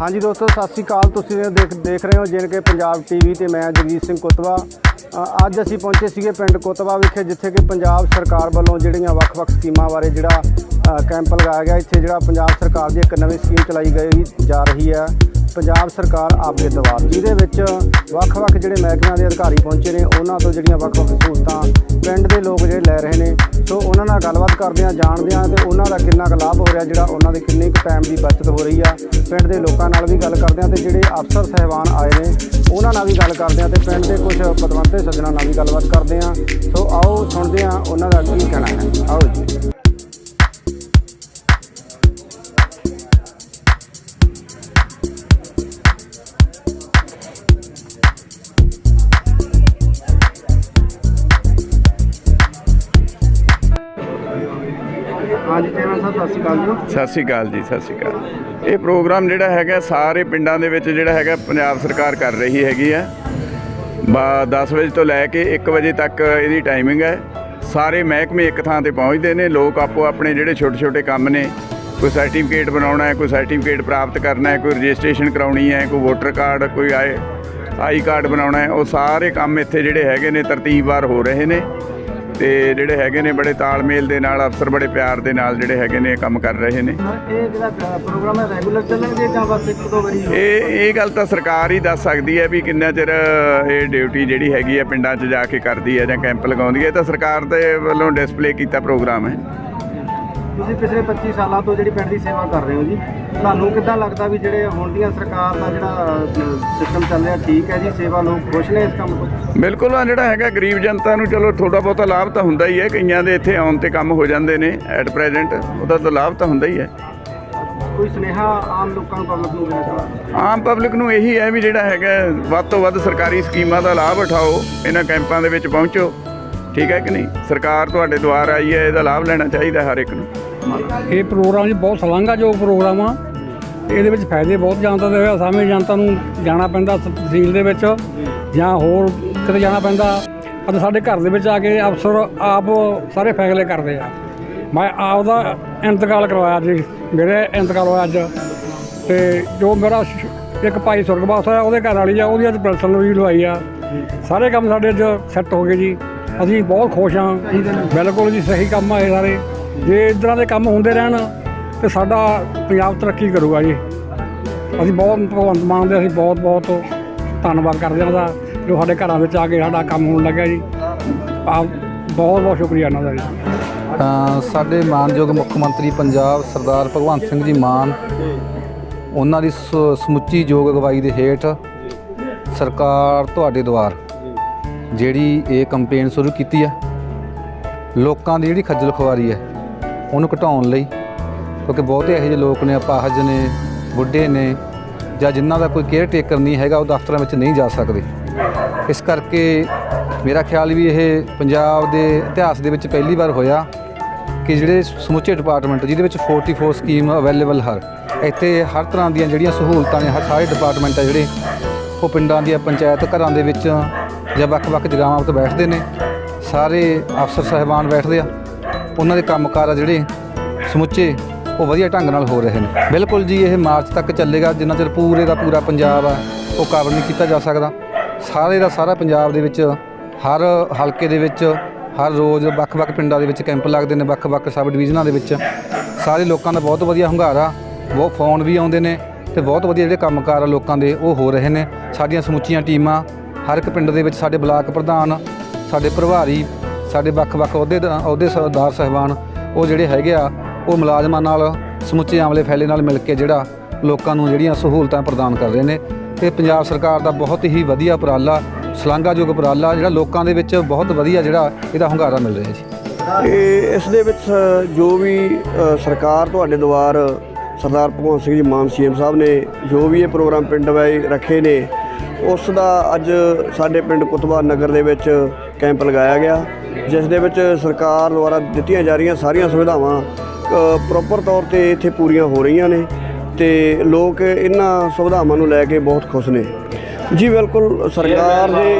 ਹਾਂਜੀ ਦੋਸਤੋ, ਸਤਿ ਸ਼੍ਰੀ ਅਕਾਲ। ਤੁਸੀਂ ਦੇਖ ਦੇਖ ਰਹੇ ਹੋ ਜਿਨ ਕੇ ਪੰਜਾਬ ਟੀਵੀ ਤੇ ਮੈਂ ਜਗਜੀਤ ਸਿੰਘ ਕੁਤਵਾ। ਅੱਜ ਅਸੀਂ ਪਹੁੰਚੇ ਸੀਗੇ ਪਿੰਡ ਕੁਤਵਾ ਵਿਖੇ, ਜਿੱਥੇ ਕਿ ਪੰਜਾਬ ਸਰਕਾਰ ਵੱਲੋਂ ਜਿਹੜੀਆਂ ਵੱਖ-ਵੱਖ ਸਕੀਮਾਂ ਬਾਰੇ ਜਿਹੜਾ ਕੈਂਪ ਲਗਾਇਆ ਗਿਆ। ਇੱਥੇ ਜਿਹੜਾ ਪੰਜਾਬ ਸਰਕਾਰ ਦੀ ਇੱਕ ਨਵੀਂ ਸਕੀਮ ਚਲਾਈ ਗਈ ਜਾ ਰਹੀ ਹੈ। ਪੰਜਾਬ ਸਰਕਾਰ ਆਪਦੇ ਦਵਾਰ ਜਿਹਦੇ ਵਿੱਚ ਵੱਖ-ਵੱਖ ਜਿਹੜੇ ਮਹਿਕਮਿਆਂ ਦੇ ਅਧਿਕਾਰੀ ਪਹੁੰਚੇ ਨੇ, ਉਹਨਾਂ ਤੋਂ ਜਿਹੜੀਆਂ ਵੱਖ-ਵੱਖ ਸਹੂਲਤਾਂ ਪਿੰਡ ਦੇ ਲੋਕ ਜਿਹੜੇ ਲੈ ਰਹੇ ਨੇ। ਸੋ ਉਹਨਾਂ ਨਾਲ ਗੱਲਬਾਤ ਕਰਦੇ ਹਾਂ, ਜਾਣਦੇ ਹਾਂ ਤੇ ਉਹਨਾਂ ਦਾ ਕਿੰਨਾ ਕੁ ਲਾਭ ਹੋ ਰਿਹਾ, ਜਿਹੜਾ ਉਹਨਾਂ ਦੇ ਕਿੰਨੇ ਕੁ ਟਾਈਮ ਦੀ ਬਚਤ ਹੋ ਰਹੀ ਆ। ਪਿੰਡ ਦੇ ਲੋਕਾਂ ਨਾਲ ਵੀ ਗੱਲ ਕਰਦੇ ਹਾਂ ਤੇ ਜਿਹੜੇ ਅਫਸਰ ਸਹਿਬਾਨ ਆਏ ਨੇ, ਉਹਨਾਂ ਨਾਲ ਵੀ ਗੱਲ ਕਰਦੇ ਹਾਂ ਤੇ ਪਿੰਡ ਦੇ ਕੁਝ ਪਤਵੰਤੇ ਸੱਜਣਾ ਨਾਲ ਵੀ ਗੱਲਬਾਤ ਕਰਦੇ ਹਾਂ। ਸੋ ਆਓ ਸੁਣਦੇ ਹਾਂ ਉਹਨਾਂ ਦਾ ਕੀ ਕਹਿਣਾ ਹੈ। ਆਓ ਜੀ। ਸਾਹਿਬ ਸਤਿ ਸ਼੍ਰੀ ਅਕਾਲ ਜੀ। ਸਤਿ ਸ਼੍ਰੀ ਅਕਾਲ ਜੀ, ਸਤਿ ਸ਼੍ਰੀ ਅਕਾਲ। ਇਹ ਪ੍ਰੋਗਰਾਮ ਜਿਹੜਾ ਹੈਗਾ, ਸਾਰੇ ਪਿੰਡਾਂ ਦੇ ਵਿੱਚ ਜਿਹੜਾ ਹੈਗਾ, ਪੰਜਾਬ ਸਰਕਾਰ ਕਰ ਰਹੀ ਹੈਗੀ ਹੈ। ਬਾ 10 ਵਜੇ ਤੋਂ ਲੈ ਕੇ 1 ਵਜੇ ਤੱਕ ਇਹਦੀ ਟਾਈਮਿੰਗ ਹੈ। ਸਾਰੇ ਮਹਿਕਮੇ ਇੱਕ ਥਾਂ ਤੇ ਪਹੁੰਚਦੇ ਨੇ। ਲੋਕ ਆਪੋ ਆਪਣੇ ਜਿਹੜੇ ਛੋਟੇ ਛੋਟੇ ਕੰਮ ਨੇ, ਕੋਈ ਸਰਟੀਫਿਕੇਟ ਬਣਾਉਣਾ ਹੈ, ਕੋਈ ਸਰਟੀਫਿਕੇਟ ਪ੍ਰਾਪਤ ਕਰਨਾ ਹੈ, ਕੋਈ ਰਜਿਸਟ੍ਰੇਸ਼ਨ ਕਰਾਉਣੀ ਹੈ, ਕੋਈ ਵੋਟਰ ਕਾਰਡ ਕੋਈ ਆਏ, ਆਈ ਕਾਰਡ ਬਣਾਉਣਾ ਹੈ, ਉਹ ਸਾਰੇ ਕੰਮ ਇੱਥੇ ਜਿਹੜੇ ਹੈਗੇ ਨੇ ਤਰਤੀਬਵਾਰ ਹੋ ਰਹੇ ਨੇ। ਤੇ ਜਿਹੜੇ ਹੈਗੇ ਨੇ ਬੜੇ ਤਾਲਮੇਲ ਦੇ ਨਾਲ ਅਫਸਰ ਬੜੇ ਪਿਆਰ ਦੇ ਨਾਲ ਜਿਹੜੇ ਹੈਗੇ ਨੇ ਕੰਮ ਕਰ ਰਹੇ ਨੇ। ਇਹ ਜਿਹੜਾ ਪ੍ਰੋਗਰਾਮ ਹੈ ਰੈਗੂਲਰ ਚੱਲਣਗੇ ਜਾਂ ਬਸ ਇੱਕ ਦੋ ਵਾਰੀ? ਇਹ ਇਹ ਗੱਲ ਤਾਂ ਸਰਕਾਰ ਹੀ ਦੱਸ ਸਕਦੀ ਹੈ ਵੀ ਕਿੰਨਾ ਚਿਰ ਇਹ ਡਿਊਟੀ ਜਿਹੜੀ ਹੈਗੀ ਹੈ ਪਿੰਡਾਂ 'ਚ ਜਾ ਕੇ ਕਰਦੀ ਹੈ ਜਾਂ ਕੈਂਪ ਲਗਾਉਂਦੀ ਹੈ। ਇਹ ਤਾਂ ਸਰਕਾਰ ਦੇ ਵੱਲੋਂ ਡਿਸਪਲੇ ਕੀਤਾ ਪ੍ਰੋਗਰਾਮ ਹੈ। ਤੁਸੀਂ ਪਿਛਲੇ 25 ਸਾਲਾਂ ਤੋਂ ਜਿਹੜੀ ਪਿੰਡ ਦੀ ਸੇਵਾ ਕਰ ਰਹੇ ਹੋ ਜੀ ਤੁਹਾਨੂੰ ਕਿੱਦਾਂ ਲੱਗਦਾ ਵੀ ਜਿਹੜੇ ਹੁਣ ਦੀਆਂ ਸਰਕਾਰ ਦਾ ਜਿਹੜਾ ਸਿਸਟਮ ਚੱਲ ਰਿਹਾ ਠੀਕ ਹੈ ਜੀ ਸੇਵਾ ਲੋਕ ਖੁਸ਼ ਨੇ ਇਸ ਕੰਮ ਤੋਂ? ਬਿਲਕੁਲ ਆ ਜਿਹੜਾ ਹੈਗਾ ਗਰੀਬ ਜਨਤਾ ਨੂੰ ਚਲੋ ਥੋੜਾ ਬਹੁਤਾ ਲਾਭ ਤਾਂ ਹੁੰਦਾ ਹੀ ਹੈ ਕਈਆਂ ਦੇ ਇੱਥੇ ਆਉਣ ਤੇ ਕੰਮ ਹੋ ਜਾਂਦੇ ਨੇ ਐਟ ਪ੍ਰੈਜ਼ੈਂਟ ਉਹਦਾ ਤਾਂ ਲਾਭ ਤਾਂ ਹੁੰਦਾ ਹੀ ਹੈ। ਕੋਈ ਸੁਨੇਹਾ ਆਮ ਲੋਕਾਂ ਨੂੰ ਪਬਲਿਕ ਨੂੰ ਦੇਣਾ ਚਾਹੁੰਦਾ ਆਮ ਪਬਲਿਕ ਨੂੰ ਇਹੀ ਹੈ ਵੀ ਜਿਹੜਾ ਹੈਗਾ ਵੱਧ ਤੋਂ ਵੱਧ ਸਰਕਾਰੀ ਸਕੀਮਾਂ ਦਾ ਲਾਭ ਉਠਾਓ ਇਹਨਾਂ ਕੈਂਪਾਂ ਦੇ ਵਿੱਚ ਪਹੁੰਚੋ। ਠੀਕ ਹੈ ਕਿ ਨਹੀਂ? ਸਰਕਾਰ ਤੁਹਾਡੇ ਦੁਆਰ ਆਈ ਹੈ, ਇਹਦਾ ਲਾਭ ਲੈਣਾ ਚਾਹੀਦਾ ਹਰ ਇੱਕ ਨੂੰ। ਇਹ ਪ੍ਰੋਗਰਾਮ ਜੀ ਬਹੁਤ ਸ਼ਲਾਘਾਯੋਗ ਪ੍ਰੋਗਰਾਮ ਆ। ਇਹਦੇ ਵਿੱਚ ਫਾਇਦੇ ਬਹੁਤ ਜਨਤਾ ਦੇ ਹੋਇਆ ਸਾਹਮਣੇ ਜਨਤਾ ਨੂੰ ਜਾਣਾ ਪੈਂਦਾ ਤਹਿਸੀਲ ਦੇ ਵਿੱਚ ਜਾਂ ਹੋਰ ਕਿਤੇ ਜਾਣਾ ਪੈਂਦਾ। ਅਤੇ ਸਾਡੇ ਘਰ ਦੇ ਵਿੱਚ ਆ ਕੇ ਅਫਸਰ ਆਪ ਸਾਰੇ ਫੈਸਲੇ ਕਰਦੇ ਆ। ਮੈਂ ਆਪ ਦਾ ਇੰਤਕਾਲ ਕਰਵਾਇਆ ਜੀ, ਮੇਰੇ ਇੰਤਕਾਲ ਹੋਇਆ ਅੱਜ। ਤੇ ਜੋ ਮੇਰਾ ਇੱਕ ਭਾਈ ਸੁਰਗਵਾਸ ਹੋਇਆ, ਉਹਦੇ ਘਰ ਵਾਲੀ ਆ, ਉਹਦੀ ਅੱਜ ਪੈਨਸ਼ਨ ਵੀ ਲਵਾਈ ਆ। ਸਾਰੇ ਕੰਮ ਸਾਡੇ ਅੱਜ ਸੈੱਟ ਹੋ ਗਏ ਜੀ। ਅਸੀਂ ਬਹੁਤ ਖੁਸ਼ ਹਾਂ। ਬਿਲਕੁਲ ਜੀ ਸਹੀ ਕੰਮ ਆ ਇਹ ਸਾਰੇ। ਜੇ ਤਰ੍ਹਾਂ ਦੇ ਕੰਮ ਹੁੰਦੇ ਰਹਿਣ ਤੇ ਸਾਡਾ ਪੰਜਾਬ ਤਰੱਕੀ ਕਰੂਗਾ ਜੀ। ਅਸੀਂ ਬਹੁਤ ਭਗਵੰਤ ਮਾਨ ਦੇ ਅਸੀਂ ਬਹੁਤ ਬਹੁਤ ਧੰਨਵਾਦ ਕਰਦੇ ਹਾਂ ਉਹਦਾ ਜੋ ਸਾਡੇ ਘਰਾਂ ਵਿੱਚ ਆ ਕੇ ਸਾਡਾ ਕੰਮ ਹੋਣ ਲੱਗਾ ਜੀ। ਆਪ ਬਹੁਤ ਬਹੁਤ ਸ਼ੁਕਰੀਆ ਇਹਨਾਂ ਦਾ ਜੀ। ਸਾਡੇ ਮਾਨਯੋਗ ਮੁੱਖ ਮੰਤਰੀ ਪੰਜਾਬ ਸਰਦਾਰ ਭਗਵੰਤ ਸਿੰਘ ਜੀ ਮਾਨ ਉਹਨਾਂ ਦੀ ਸ- ਸਮੁੱਚੀ ਯੋਗ ਅਗਵਾਈ ਦੇ ਹੇਠ ਸਰਕਾਰ ਤੁਹਾਡੇ ਦੁਆਰ ਜਿਹੜੀ ਇਹ ਕੰਪੇਨ ਸ਼ੁਰੂ ਕੀਤੀ ਆ, ਲੋਕਾਂ ਦੀ ਜਿਹੜੀ ਖੱਜਲ ਖੁਆਰੀ ਹੈ ਉਹਨੂੰ ਘਟਾਉਣ ਲਈ, ਕਿਉਂਕਿ ਬਹੁਤੇ ਇਹੋ ਜਿਹੇ ਲੋਕ ਨੇ, ਅਪਾਹਜ ਨੇ, ਬੁੱਢੇ ਨੇ, ਜਾਂ ਜਿਨ੍ਹਾਂ ਦਾ ਕੋਈ ਕੇਅਰ ਟੇਕਰ ਨਹੀਂ ਹੈਗਾ, ਉਹ ਦਫ਼ਤਰਾਂ ਵਿੱਚ ਨਹੀਂ ਜਾ ਸਕਦੇ। ਇਸ ਕਰਕੇ ਮੇਰਾ ਖਿਆਲ ਵੀ ਇਹ ਪੰਜਾਬ ਦੇ ਇਤਿਹਾਸ ਦੇ ਵਿੱਚ ਪਹਿਲੀ ਵਾਰ ਹੋਇਆ ਕਿ ਜਿਹੜੇ ਸਮੁੱਚੇ ਡਿਪਾਰਟਮੈਂਟ ਜਿਹਦੇ ਵਿੱਚ 44 ਸਕੀਮ ਅਵੇਲੇਬਲ ਹਨ ਇੱਥੇ ਹਰ ਤਰ੍ਹਾਂ ਦੀਆਂ ਜਿਹੜੀਆਂ ਸਹੂਲਤਾਂ ਨੇ, ਹਰ ਸਾਰੇ ਡਿਪਾਰਟਮੈਂਟ ਆ ਜਿਹੜੇ, ਉਹ ਪਿੰਡਾਂ ਦੀਆਂ ਪੰਚਾਇਤ ਘਰਾਂ ਦੇ ਵਿੱਚ ਜਾਂ ਵੱਖ-ਵੱਖ ਜਗ੍ਹਾਵਾਂ ਉੱਤੇ ਬੈਠਦੇ ਨੇ, ਸਾਰੇ ਅਫਸਰ ਸਾਹਿਬਾਨ ਬੈਠਦੇ ਆ। ਉਹਨਾਂ ਦੇ ਕੰਮਕਾਰ ਆ ਜਿਹੜੇ ਸਮੁੱਚੇ, ਉਹ ਵਧੀਆ ਢੰਗ ਨਾਲ ਹੋ ਰਹੇ ਨੇ। ਬਿਲਕੁਲ ਜੀ, ਇਹ ਮਾਰਚ ਤੱਕ ਚੱਲੇਗਾ, ਜਿੰਨਾ ਚਿਰ ਪੂਰੇ ਦਾ ਪੂਰਾ ਪੰਜਾਬ ਆ, ਉਹ ਕਵਰ ਨਹੀਂ ਕੀਤਾ ਜਾ ਸਕਦਾ। ਸਾਰੇ ਦਾ ਸਾਰਾ ਪੰਜਾਬ ਦੇ ਵਿੱਚ, ਹਰ ਹਲਕੇ ਦੇ ਵਿੱਚ, ਹਰ ਰੋਜ਼ ਵੱਖ-ਵੱਖ ਪਿੰਡਾਂ ਦੇ ਵਿੱਚ ਕੈਂਪ ਲੱਗਦੇ ਨੇ, ਵੱਖ-ਵੱਖ ਸਬ ਡਿਵੀਜ਼ਨਾਂ ਦੇ ਵਿੱਚ। ਸਾਰੇ ਲੋਕਾਂ ਦਾ ਬਹੁਤ ਵਧੀਆ ਹੁੰਗਾਰਾ, ਬਹੁਤ ਫੋਨ ਵੀ ਆਉਂਦੇ ਨੇ, ਤੇ ਬਹੁਤ ਵਧੀਆ ਜਿਹੜੇ ਕੰਮਕਾਰ ਆ ਲੋਕਾਂ ਦੇ, ਉਹ ਹੋ ਰਹੇ ਨੇ। ਸਾਡੀਆਂ ਸਮੁੱਚੀਆਂ ਟੀਮਾਂ ਹਰ ਇੱਕ ਪਿੰਡ ਦੇ ਵਿੱਚ ਸਾਡੇ ਬਲਾਕ ਪ੍ਰਧਾਨ, ਸਾਡੇ ਪ੍ਰਭਾਰੀ, ਸਾਡੇ ਵੱਖ-ਵੱਖ ਅਹੁਦੇ ਅਹੁਦੇ ਸਰਦਾਰ ਸਹਿਬਾਨ, ਉਹ ਜਿਹੜੇ ਹੈਗੇ ਆ, ਉਹ ਮੁਲਾਜ਼ਮਾਂ ਨਾਲ ਸਮੁੱਚੇ ਆਮਲੇ ਫੈਲੇ ਨਾਲ ਮਿਲ ਕੇ ਜਿਹੜਾ ਲੋਕਾਂ ਨੂੰ ਜਿਹੜੀਆਂ ਸਹੂਲਤਾਂ ਪ੍ਰਦਾਨ ਕਰ ਰਹੇ ਨੇ। ਤੇ ਪੰਜਾਬ ਸਰਕਾਰ ਦਾ ਬਹੁਤ ਹੀ ਵਧੀਆ ਉਪਰਾਲਾ, ਸ਼ਲਾਘਾਯੋਗ ਉਪਰਾਲਾ, ਜਿਹੜਾ ਲੋਕਾਂ ਦੇ ਵਿੱਚ ਬਹੁਤ ਵਧੀਆ ਜਿਹੜਾ ਇਹਦਾ ਹੁੰਗਾਰਾ ਮਿਲ ਰਿਹਾ ਜੀ। ਇਹ ਇਸ ਦੇ ਵਿੱਚ ਜੋ ਵੀ ਸਰਕਾਰ ਤੁਹਾਡੇ ਦੁਆਰ ਸਰਦਾਰ ਭਗਵੰਤ ਸਿੰਘ ਜੀ ਮਾਨ ਸੀਐਮ ਸਾਹਿਬ ਨੇ ਜੋ ਵੀ ਇਹ ਪ੍ਰੋਗਰਾਮ ਪਿੰਡ ਵਾਈ ਰੱਖੇ ਨੇ ਉਸ ਦਾ ਅੱਜ ਸਾਡੇ ਪਿੰਡ ਕੁਤਬਾ ਨਗਰ ਦੇ ਵਿੱਚ ਕੈਂਪ ਲਗਾਇਆ ਗਿਆ ਜਿਸ ਦੇ ਵਿੱਚ ਸਰਕਾਰ ਦੁਆਰਾ ਦਿੱਤੀਆਂ ਜਾ ਰਹੀਆਂ ਸਾਰੀਆਂ ਸੁਵਿਧਾਵਾਂ ਪ੍ਰੋਪਰ ਤੌਰ ਤੇ ਇੱਥੇ ਪੂਰੀਆਂ ਹੋ ਰਹੀਆਂ ਨੇ ਤੇ ਲੋਕ ਇਹਨਾਂ ਸੁਵਿਧਾਵਾਂ ਨੂੰ ਲੈ ਕੇ ਬਹੁਤ ਖੁਸ਼ ਨੇ। ਜੀ ਬਿਲਕੁਲ ਸਰਕਾਰ ਦੇ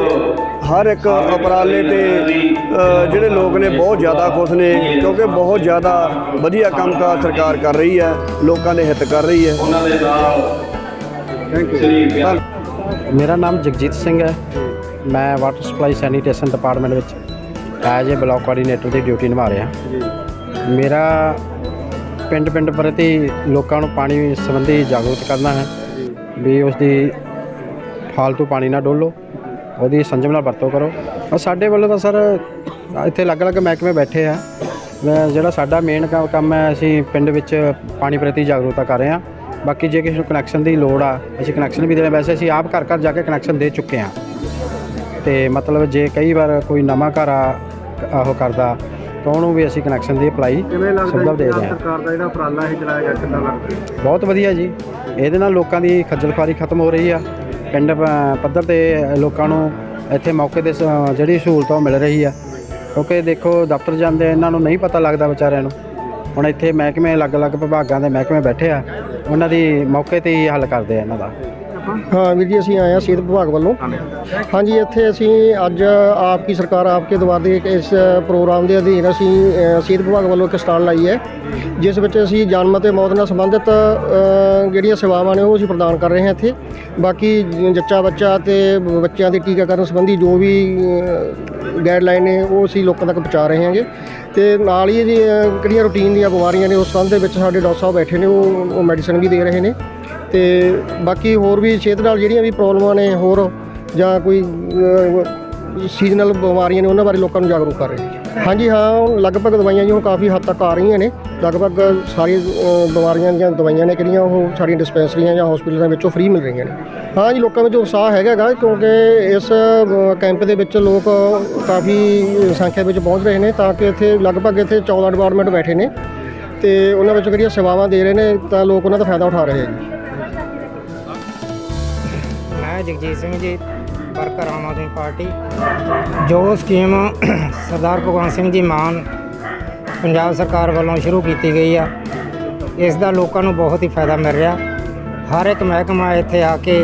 ਹਰ ਇੱਕ ਉਪਰਾਲੇ ਤੇ ਜਿਹੜੇ ਲੋਕ ਨੇ ਬਹੁਤ ਜ਼ਿਆਦਾ ਖੁਸ਼ ਨੇ ਕਿਉਂਕਿ ਬਹੁਤ ਜ਼ਿਆਦਾ ਵਧੀਆ ਕੰਮਕਾਰ ਸਰਕਾਰ ਕਰ ਰਹੀ ਹੈ ਲੋਕਾਂ ਦੇ ਹਿੱਤ ਕਰ ਰਹੀ ਹੈ। ਥੈਂਕ ਯੂ ਮੇਰਾ ਨਾਮ ਜਗਜੀਤ ਸਿੰਘ ਹੈ। ਮੈਂ ਵਾਟਰ ਸਪਲਾਈ ਸੈਨੀਟੇਸ਼ਨ ਡਿਪਾਰਟਮੈਂਟ ਵਿੱਚ ਐਜ ਏ ਬਲਾਕ ਕੋਆਰਡੀਨੇਟਰ ਦੀ ਡਿਊਟੀ ਨਿਭਾ ਰਿਹਾ। ਮੇਰਾ ਪਿੰਡ ਪਿੰਡ ਪ੍ਰਤੀ ਲੋਕਾਂ ਨੂੰ ਪਾਣੀ ਸੰਬੰਧੀ ਜਾਗਰੂਕ ਕਰਨਾ ਹੈ। ਵੀ ਉਸ ਦੀ ਫਾਲਤੂ ਪਾਣੀ ਨਾ ਡੋਲੋ। ਉਹਦੀ ਸੰਜਮ ਨਾਲ ਵਰਤੋਂ ਕਰੋ। ਔਰ ਸਾਡੇ ਵੱਲੋਂ ਤਾਂ ਸਰ ਇੱਥੇ ਅਲੱਗ-ਅਲੱਗ ਮਹਿਕਮੇ ਬੈਠੇ ਆ। ਜਿਹੜਾ ਸਾਡਾ ਮੇਨ ਕੰਮ ਹੈ ਅਸੀਂ ਪਿੰਡ ਵਿੱਚ ਪਾਣੀ ਪ੍ਰਤੀ ਜਾਗਰੂਕਤਾ ਕਰ ਰਹੇ ਹਾਂ। ਬਾਕੀ ਜੇ ਕਿਸੇ ਨੂੰ ਕਨੈਕਸ਼ਨ ਦੀ ਲੋੜ ਆ ਅਸੀਂ ਕਨੈਕਸ਼ਨ ਵੀ ਦੇਣਾ। ਵੈਸੇ ਅਸੀਂ ਆਪ ਘਰ ਘਰ ਜਾ ਕੇ ਕਨੈਕਸ਼ਨ ਦੇ ਚੁੱਕੇ ਹਾਂ। ਤੇ ਮਤਲਬ ਜੇ ਕਈ ਵਾਰ ਕੋਈ ਨਵਾਂ ਘਰ ਆ ਉਹ ਕਰਦਾ ਤਾਂ ਉਹਨੂੰ ਵੀ ਅਸੀਂ ਕਨੈਕਸ਼ਨ ਦੀ ਅਪਲਾਈ ਜੀ ਦੇ ਰਹੇ ਹਾਂ। ਸਰਕਾਰ ਦਾ ਜਿਹੜਾ ਉਪਰਾਲਾ ਇਹ ਚਲਾਇਆ ਗਿਆ ਕਿੱਦਾਂ ਲੱਗਦਾ? ਬਹੁਤ ਵਧੀਆ ਜੀ। ਇਹਦੇ ਨਾਲ ਲੋਕਾਂ ਦੀ ਖੱਜਲ ਖੁਆਰੀ ਖਤਮ ਹੋ ਰਹੀ ਆ। ਪਿੰਡ ਪੱਧਰ ਤੇ ਲੋਕਾਂ ਨੂੰ ਇੱਥੇ ਮੌਕੇ ਸ- ਜਿਹੜੀ ਸਹੂਲਤ ਆ ਮਿਲ ਰਹੀ ਆ। ਕਿਉਂਕਿ ਦੇਖੋ ਦਫ਼ਤਰ ਜਾਂਦੇ ਇਹਨਾਂ ਨੂੰ ਨਹੀਂ ਪਤਾ ਲੱਗਦਾ ਵਿਚਾਰਿਆਂ ਨੂੰ। ਹੁਣ ਇੱਥੇ ਮਹਿਕਮੇ ਅਲੱਗ-ਅਲੱਗ ਵਿਭਾਗਾਂ ਦੇ ਮਹਿਕਮੇ ਬੈਠੇ ਆ, ਉਹਨਾਂ ਦੀ ਮੌਕੇ ਤੇ ਹੀ ਹੱਲ ਕਰਦੇ ਆ ਇਹਨਾਂ ਦਾ। ਹਾਂ ਵੀਰ ਜੀ ਅਸੀਂ ਆਏ ਹਾਂ ਸਿਹਤ ਵਿਭਾਗ ਵੱਲੋਂ। ਹਾਂਜੀ। ਇੱਥੇ ਅਸੀਂ ਅੱਜ ਆਪ ਕੀ ਸਰਕਾਰ ਆਪ ਕੇ ਦਵਾਰ ਦੇ ਇਸ ਪ੍ਰੋਗਰਾਮ ਦੇ ਅਧੀਨ ਅਸੀਂ ਸਿਹਤ ਵਿਭਾਗ ਵੱਲੋਂ ਇੱਕ ਸਟਾਲ ਲਾਈ ਹੈ ਜਿਸ ਵਿੱਚ ਅਸੀਂ ਜਨਮ ਅਤੇ ਮੌਤ ਨਾਲ ਸੰਬੰਧਿਤ ਜਿਹੜੀਆਂ ਸੇਵਾਵਾਂ ਨੇ ਉਹ ਅਸੀਂ ਪ੍ਰਦਾਨ ਕਰ ਰਹੇ ਹਾਂ ਇੱਥੇ। ਬਾਕੀ ਜੱਚਾ ਬੱਚਾ ਤੇ ਬੱਚਿਆਂ ਦੇ ਟੀਕਾਕਰਨ ਸੰਬੰਧੀ ਜੋ ਵੀ ਗਾਈਡਲਾਈਨ ਨੇ ਉਹ ਅਸੀਂ ਲੋਕਾਂ ਤੱਕ ਪਹੁੰਚਾ ਰਹੇ ਹਾਂਗੇ। ਤੇ ਨਾਲ ਹੀ ਜੀ ਅ, ਕਿਹੜੀਆਂ ਰੂਟੀਨ ਦੀਆਂ ਬਿਮਾਰੀਆਂ ਨੇ ਉਸ ਸੰਬੰਧ ਦੇ ਵਿੱਚ ਸਾਡੇ ਡਾਕਟਰ ਸਾਹਿਬ ਬੈਠੇ ਨੇ ਉਹ ਮੈਡੀਸਨ ਵੀ ਦੇ ਰਹੇ ਨੇ। ਤੇ ਬਾਕੀ ਹੋਰ ਵੀ ਸਿਹਤ ਨਾਲ ਜਿਹੜੀਆਂ ਵੀ ਪ੍ਰੋਬਲਮਾਂ ਨੇ ਹੋਰ ਜਾਂ ਕੋਈ ਸੀਜ਼ਨਲ ਬਿਮਾਰੀਆਂ ਨੇ ਉਹਨਾਂ ਬਾਰੇ ਲੋਕਾਂ ਨੂੰ ਜਾਗਰੂਕ ਕਰ ਰਹੇ ਹਾਂਜੀ ਹਾਂ ਲਗਭਗ ਦਵਾਈਆਂ ਜੀ ਹੁਣ ਕਾਫੀ ਹੱਦ ਤੱਕ ਆ ਰਹੀਆਂ ਨੇ। ਲਗਭਗ ਸਾਰੀ ਬਿਮਾਰੀਆਂ ਦੀਆਂ ਦਵਾਈਆਂ ਨੇ ਕਿਹੜੀਆਂ, ਉਹ ਸਾਡੀਆਂ ਡਿਸਪੈਂਸਰੀਆਂ ਜਾਂ ਹਸਪੀਟਲਾਂ ਵਿੱਚੋਂ ਫ੍ਰੀ ਮਿਲ ਰਹੀਆਂ ਨੇ। ਹਾਂ ਜੀ, ਲੋਕਾਂ ਵਿੱਚ ਉਤਸ਼ਾਹ ਹੈਗਾ ਗਾ, ਕਿਉਂਕਿ ਇਸ ਕੈਂਪ ਦੇ ਵਿੱਚ ਲੋਕ ਕਾਫੀ ਸੰਖਿਆ ਵਿੱਚ ਪਹੁੰਚ ਰਹੇ ਨੇ ਤਾਂ ਕਿ ਇੱਥੇ ਲਗਭਗ ਇੱਥੇ 14 ਡਿਪਾਰਟਮੈਂਟ ਬੈਠੇ ਨੇ। ਤੇ ਉਹਨਾਂ ਵਿੱਚੋਂ ਕਿਹੜੀਆਂ ਸੇਵਾਵਾਂ ਦੇ ਰਹੇ ਨੇ ਤਾਂ ਲੋਕ ਉਹਨਾਂ ਦਾ ਫਾਇਦਾ ਉਠਾ ਰਹੇ ਆ ਜੀ। ਮੈਂ ਜਗਜੀਤ ਸਿੰਘ ਜੀ, ਵਰਕਰ ਆਮ ਆਦਮੀ ਪਾਰਟੀ। ਜੋ ਸਕੀਮ ਸਰਦਾਰ ਭਗਵੰਤ ਸਿੰਘ ਜੀ ਮਾਨ ਪੰਜਾਬ ਸਰਕਾਰ ਵੱਲੋਂ ਸ਼ੁਰੂ ਕੀਤੀ ਗਈ ਆ, ਇਸ ਦਾ ਲੋਕਾਂ ਨੂੰ ਬਹੁਤ ਹੀ ਫਾਇਦਾ ਮਿਲ ਰਿਹਾ। ਹਰ ਇੱਕ ਮਹਿਕਮਾ ਇੱਥੇ ਆ ਕੇ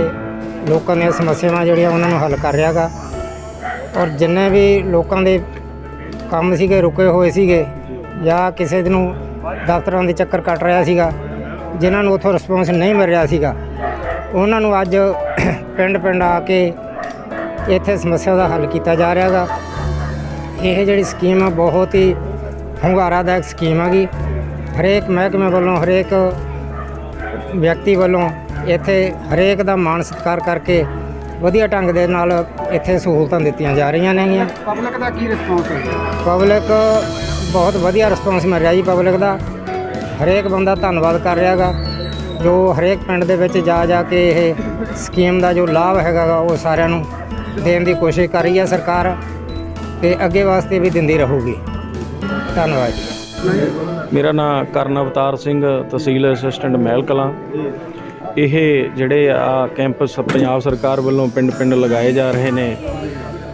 ਲੋਕਾਂ ਦੀਆਂ ਸਮੱਸਿਆਵਾਂ ਜਿਹੜੀਆਂ ਉਹਨਾਂ ਨੂੰ ਹੱਲ ਕਰ ਰਿਹਾਗਾ। ਔਰ ਜਿੰਨੇ ਵੀ ਲੋਕਾਂ ਦੇ ਕੰਮ ਸੀਗੇ, ਰੁਕੇ ਹੋਏ ਸੀਗੇ, ਜਾਂ ਕਿਸੇ ਨੂੰ ਦਫ਼ਤਰਾਂ ਦੇ ਚੱਕਰ ਕੱਟ ਰਿਹਾ ਸੀਗਾ, ਜਿਨ੍ਹਾਂ ਨੂੰ ਉੱਥੋਂ ਰਿਸਪੌਂਸ ਨਹੀਂ ਮਿਲ ਰਿਹਾ ਸੀਗਾ ਉਹਨਾਂ ਨੂੰ ਅੱਜ ਪਿੰਡ ਪਿੰਡ ਆ ਕੇ ਇੱਥੇ ਸਮੱਸਿਆ ਦਾ ਹੱਲ ਕੀਤਾ ਜਾ ਰਿਹਾ ਗਾ ਇਹ ਜਿਹੜੀ ਸਕੀਮ ਆ ਬਹੁਤ ਹੀ ਹੁੰਗਾਰਾਦਾਇਕ ਸਕੀਮ ਹੈਗੀ। ਹਰੇਕ ਮਹਿਕਮੇ ਵੱਲੋਂ ਹਰੇਕ ਵਿਅਕਤੀ ਵੱਲੋਂ ਇੱਥੇ ਹਰੇਕ ਦਾ ਮਾਣ ਸਤਿਕਾਰ ਕਰਕੇ ਵਧੀਆ ਢੰਗ ਦੇ ਨਾਲ ਇੱਥੇ ਸਹੂਲਤਾਂ ਦਿੱਤੀਆਂ ਜਾ ਰਹੀਆਂ ਨੇਗੀਆਂ ਪਬਲਿਕ ਦਾ ਕੀ ਰਿਸਪੌਂਸ ਹੈ? ਪਬਲਿਕ ਬਹੁਤ ਵਧੀਆ ਰਿਸਪੌਂਸ ਮਿਲ ਰਿਹਾ ਜੀ ਪਬਲਿਕ ਦਾ। ਹਰੇਕ ਬੰਦਾ ਧੰਨਵਾਦ ਕਰ ਰਿਹਾ ਗਾ ਜੋ ਹਰੇਕ ਪਿੰਡ ਦੇ ਵਿੱਚ ਜਾ ਜਾ ਕੇ ਇਹ ਸਕੀਮ ਦਾ ਜੋ ਲਾਭ ਹੈਗਾ ਗਾ, ਉਹ ਸਾਰਿਆਂ ਨੂੰ ਦੇਣ ਦੀ ਕੋਸ਼ਿਸ਼ ਕਰ ਰਹੀ ਹੈ ਸਰਕਾਰ ਤੇ ਅੱਗੇ ਵਾਸਤੇ ਵੀ ਦਿੰਦੀ ਰਹੂਗੀ। ਧੰਨਵਾਦ ਜੀ। ਮੇਰਾ ਨਾਮ ਕਰਨ ਅਵਤਾਰ ਸਿੰਘ, ਤਹਿਸੀਲ ਅਸਿਸਟੈਂਟ ਮਹਿਲ ਕਲਾਂ। ਇਹ ਜਿਹੜੇ ਆ ਕੈਂਪ ਸ- ਪੰਜਾਬ ਸਰਕਾਰ ਵੱਲੋਂ ਪਿੰਡ-ਪਿੰਡ ਲਗਾਏ ਜਾ ਰਹੇ ਨੇ,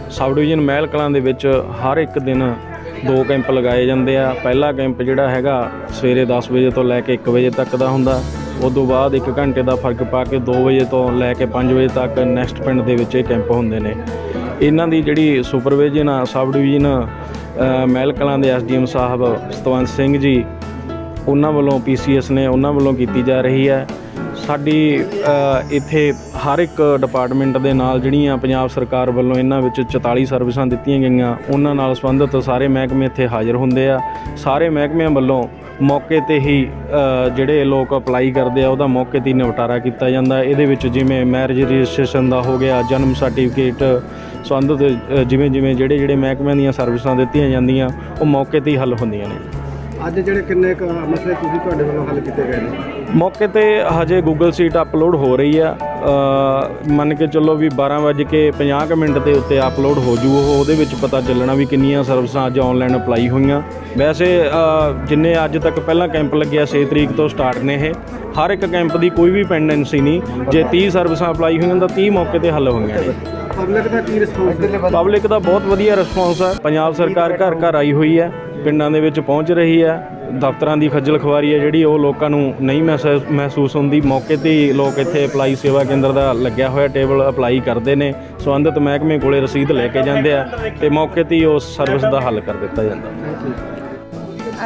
ਸਬ ਡਿਵੀਜ਼ਨ ਮਹਿਲ ਕਲਾਂ ਦੇ ਵਿੱਚ ਹਰ ਇੱਕ ਦਿਨ ਦੋ ਕੈਂਪ ਲਗਾਏ ਜਾਂਦੇ ਆ। ਪਹਿਲਾ ਕੈਂਪ ਜਿਹੜਾ ਹੈਗਾ ਸਵੇਰੇ 10 ਵਜੇ ਤੋਂ ਲੈ ਕੇ 1 ਵਜੇ ਤੱਕ ਦਾ ਹੁੰਦਾ। ਉਸ ਤੋਂ ਬਾਅਦ 1 ਘੰਟੇ ਦਾ ਫ਼ਰਕ ਪਾ ਕੇ 2 ਵਜੇ ਤੋਂ ਲੈ ਕੇ 5 ਵਜੇ ਤੱਕ ਨੈਕਸਟ ਪਿੰਡ ਦੇ ਵਿੱਚ ਇਹ ਕੈਂਪ ਹੁੰਦੇ ਨੇ। ਇਹਨਾਂ ਦੀ ਜਿਹੜੀ ਸੁਪਰਵਿਜ਼ਨ ਆ ਸਬ ਡਿਵੀਜ਼ਨ ਮਹਿਲ ਕਲਾਂ ਦੇ ਐਸਡੀਐਮ ਸਾਹਿਬ ਸਤਵੰਤ ਸਿੰਘ ਜੀ, ਉਹਨਾਂ ਵੱਲੋਂ ਪੀਸੀਐਸ ਨੇ ਉਹਨਾਂ ਵੱਲੋਂ ਕੀਤੀ ਜਾ ਰਹੀ ਹੈ। ਸਾਡੀ ਇੱਥੇ ਹਰ ਇੱਕ ਡਿਪਾਰਟਮੈਂਟ ਦੇ ਨਾਲ ਜਿਹੜੀਆਂ ਪੰਜਾਬ ਸਰਕਾਰ ਵੱਲੋਂ ਇਹਨਾਂ ਵਿੱਚ 44 ਸਰਵਿਸਾਂ ਦਿੱਤੀਆਂ ਗਈਆਂ, ਉਹਨਾਂ ਨਾਲ ਸੰਬੰਧਿਤ ਸਾਰੇ ਮਹਿਕਮੇ ਇੱਥੇ ਹਾਜ਼ਰ ਹੁੰਦੇ ਆ। ਸਾਰੇ ਮਹਿਕਮਿਆਂ ਵੱਲੋਂ ਮੌਕੇ ਤੇ ਹੀ ਜਿਹੜੇ ਲੋਕ ਅਪਲਾਈ ਕਰਦੇ ਆ, ਉਹਦਾ ਮੌਕੇ ਤੇ ਹੀ ਨਿਪਟਾਰਾ ਕੀਤਾ ਜਾਂਦਾ। ਇਹਦੇ ਵਿੱਚ ਜਿਵੇਂ ਮੈਰਿਜ ਰਜਿਸਟ੍ਰੇਸ਼ਨ ਦਾ ਹੋ ਗਿਆ, ਜਨਮ ਸਰਟੀਫਿਕੇਟ ਸੰਬੰਧਿਤ ਜਿਵੇਂ ਜਿਵੇਂ ਜਿਹੜੇ ਜਿਹੜੇ ਮਹਿਕਮਿਆਂ ਦੀਆਂ ਸਰਵਿਸਾਂ ਦਿੱਤੀਆਂ ਜਾਂਦੀਆਂ, ਉਹ ਮੌਕੇ ਤੇ ਹੀ ਹੱਲ ਹੁੰਦੀਆਂ ਨੇ। ਅੱਜ ਜਿਹੜੇ ਕਿੰਨੇ ਕੁ ਮਸਲੇ ਤੁਸੀਂ ਤੁਹਾਡੇ ਵੱਲੋਂ ਹੱਲ ਕੀਤੇ ਗਏ ਨੇ? ਮੌਕੇ ਤੇ ਹਜੇ ਗੂਗਲ ਸੀਟ ਅਪਲੋਡ ਹੋ ਰਹੀ ਆ। ਅ, ਮੰਨ ਕੇ ਚੱਲੋ ਵੀ 12 ਵਜੇ ਕੇ 50 ਕੁ ਮਿੰਟ ਦੇ ਉੱਤੇ ਅਪਲੋਡ ਹੋ ਜੂ ਉਹ ਉਹਦੇ ਵਿੱਚ ਪਤਾ ਚੱਲਣਾ ਵੀ ਕਿੰਨੀਆਂ ਸਰਵਿਸਾਂ ਅੱਜ ਆਨਲਾਈਨ ਅਪਲਾਈ ਹੋਈਆਂ। ਵੈਸੇ ਅ, ਜਿੰਨੇ ਅੱਜ ਤੱਕ ਪਹਿਲਾਂ ਕੈਂਪ ਲੱਗਿਆ 6 ਤਰੀਕ ਤੋਂ ਸਟਾਰਟ ਨੇ ਇਹ। ਹਰ ਇੱਕ ਕੈਂਪ ਦੀ ਕੋਈ ਵੀ ਪੈਂਡੈਂਸੀ ਨਹੀਂ। ਜੇ 30 ਸਰਵਿਸਾਂ ਅਪਲਾਈ ਹੋਈਆਂ ਤਾਂ 30 ਮੌਕੇ ਤੇ ਹੱਲ ਹੋਈਆਂ ਨੇ। ਪਬਲਿਕ ਦਾ ਕੀ ਰਿਸਪੌਂਸ ਹੈ? ਪਬਲਿਕ ਦਾ ਬਹੁਤ ਵਧੀਆ ਰਿਸਪੌਂਸ ਹੈ। ਪੰਜਾਬ ਸਰਕਾਰ ਘਰ ਘਰ ਆਈ ਹੋਈ ਹੈ ਪਿੰਡਾਂ ਦੇ ਵਿੱਚ ਪਹੁੰਚ ਰਹੀ ਹੈ। ਦਫ਼ਤਰਾਂ ਦੀ ਖੱਜਲ ਖਵਾਰੀ ਹੈ ਜਿਹੜੀ ਉਹ ਲੋਕਾਂ ਨੂੰ ਨਹੀਂ ਮਹਿਸੂਸ ਮਹਿਸੂਸ ਹੁੰਦੀ। ਮੌਕੇ ਤੇ ਹੀ ਲੋਕ ਇੱਥੇ ਅਪਲਾਈ ਸੇਵਾ ਕੇਂਦਰ ਦਾ ਲੱਗਿਆ ਹੋਇਆ ਟੇਬਲ ਅਪਲਾਈ ਕਰਦੇ ਨੇ। ਸੰਬੰਧਿਤ ਮਹਿਕਮੇ ਕੋਲੇ ਰਸੀਦ ਲੈ ਕੇ ਜਾਂਦੇ ਆ ਤੇ ਮੌਕੇ ਤੇ ਹੀ ਉਸ ਸਰਵਿਸ ਦਾ ਹੱਲ ਕਰ ਦਿੱਤਾ ਜਾਂਦਾ।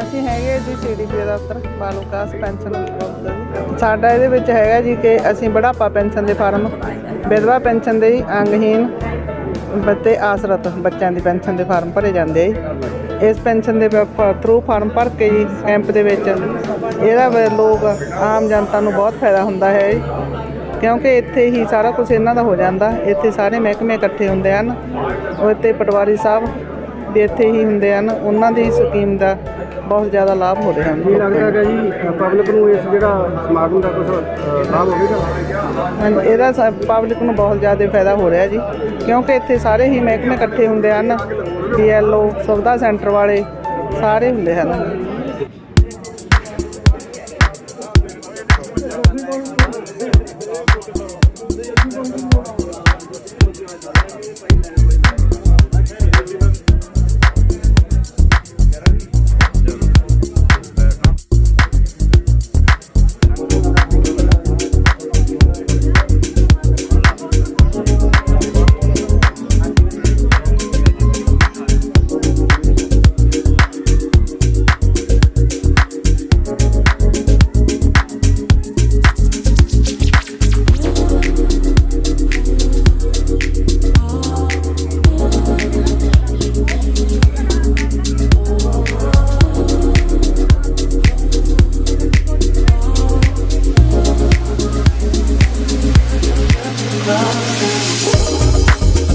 ਅਸੀਂ ਹੈਗੇ ਜੀ ਸੀਡੀਪੀ ਦਫ਼ਤਰ ਬਾਲੂਕਾਸ ਪੈਨਸ਼ਨ ਉਪਲਬਧ ਸਾਡਾ ਇਹਦੇ ਵਿੱਚ ਹੈਗਾ ਜੀ ਕਿ ਅਸੀਂ ਬੁਢਾਪਾ ਪੈਨਸ਼ਨ ਦੇ ਫਾਰਮ ਵਿਧਵਾ ਪੈਨਸ਼ਨ ਦੇ ਜੀ, ਅੰਗਹੀਨ ਬੱਤੇ ਆਸਰਤ ਬੱਚਿਆਂ ਦੀ ਪੈਨਸ਼ਨ ਦੇ ਫਾਰਮ ਭਰੇ ਜਾਂਦੇ ਆ ਜੀ। ਇਸ ਪੈਨਸ਼ਨ ਦੇ ਥਰੂ ਫਾਰਮ ਭਰ ਕੇ ਜੀ ਕੈਂਪ ਦੇ ਵਿੱਚ ਇਹਦਾ ਵ- ਲੋਕ ਆਮ ਜਨਤਾ ਨੂੰ ਬਹੁਤ ਫਾਇਦਾ ਹੁੰਦਾ ਹੈ ਜੀ। ਕਿਉਂਕਿ ਇੱਥੇ ਹੀ ਸਾਰਾ ਕੁਝ ਇਹਨਾਂ ਦਾ ਹੋ ਜਾਂਦਾ। ਇੱਥੇ ਸਾਰੇ ਮਹਿਕਮੇ ਇਕੱਠੇ ਹੁੰਦੇ ਹਨ। ਉਹ ਇੱਥੇ ਪਟਵਾਰੀ ਸਾਹਿਬ ਵੀ ਇੱਥੇ ਹੀ ਹੁੰਦੇ ਹਨ ਉਹਨਾਂ ਦੀ ਸਕੀਮ ਦਾ ਬਹੁਤ ਜ਼ਿਆਦਾ ਲਾਭ ਹੋ ਰਿਹਾ ਕੀ ਲੱਗਦਾ ਹੈਗਾ ਜੀ ਪਬਲਿਕ ਨੂੰ ਇਸ ਜਿਹੜਾ ਸਮਾਗਮ ਦਾ ਕੁਝ ਲਾਭ ਹੋਵੇਗਾ? ਇਹਦਾ ਪਬਲਿਕ ਨੂੰ ਬਹੁਤ ਜ਼ਿਆਦਾ ਫਾਇਦਾ ਹੋ ਰਿਹਾ ਜੀ ਕਿਉਂਕਿ ਇੱਥੇ ਸਾਰੇ ਹੀ ਮਹਿਕਮੇ ਇਕੱਠੇ ਹੁੰਦੇ ਹਨ ਬੀਐਲਓ ਸੁਵਿਧਾ ਸੈਂਟਰ ਵਾਲੇ ਸਾਰੇ ਹੁੰਦੇ ਹਨ।